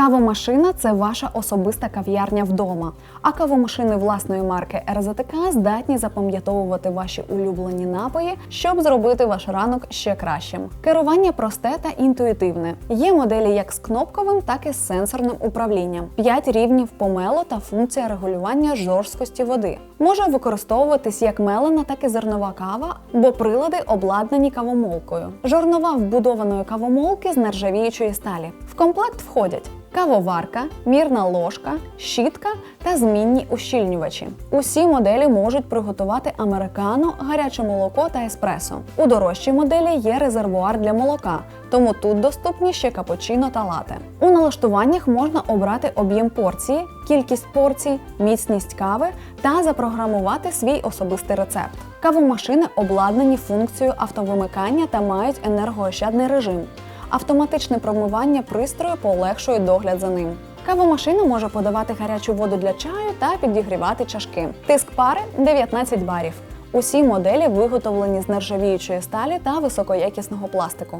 Кавомашина це ваша особиста кав'ярня вдома. А кавомашини власної марки РЗТК здатні запам'ятовувати ваші улюблені напої, щоб зробити ваш ранок ще кращим. Керування просте та інтуїтивне. Є моделі як з кнопковим, так і з сенсорним управлінням. 5 рівнів помелу та функція регулювання жорсткості води. Може використовуватись як мелена, так і зернова кава, бо прилади обладнані кавомолкою. Жорнова вбудованої кавомолки з нержавіючої сталі. В комплект входять кавоварка, мірна ложка, щітка та змінні ущільнювачі. Усі моделі можуть приготувати американо, гаряче молоко та еспресо. У дорожчій моделі є резервуар для молока, тому тут доступні ще капучино та лате. У налаштуваннях можна обрати об'єм порції, кількість порцій, міцність кави та запрограмувати свій особистий рецепт. Кавомашини обладнані функцією автовимикання та мають енергоощадний режим. Автоматичне промивання пристрою полегшує догляд за ним. Кавомашина може подавати гарячу воду для чаю та підігрівати чашки. Тиск пари 19 барів. Усі моделі виготовлені з нержавіючої сталі та високоякісного пластику.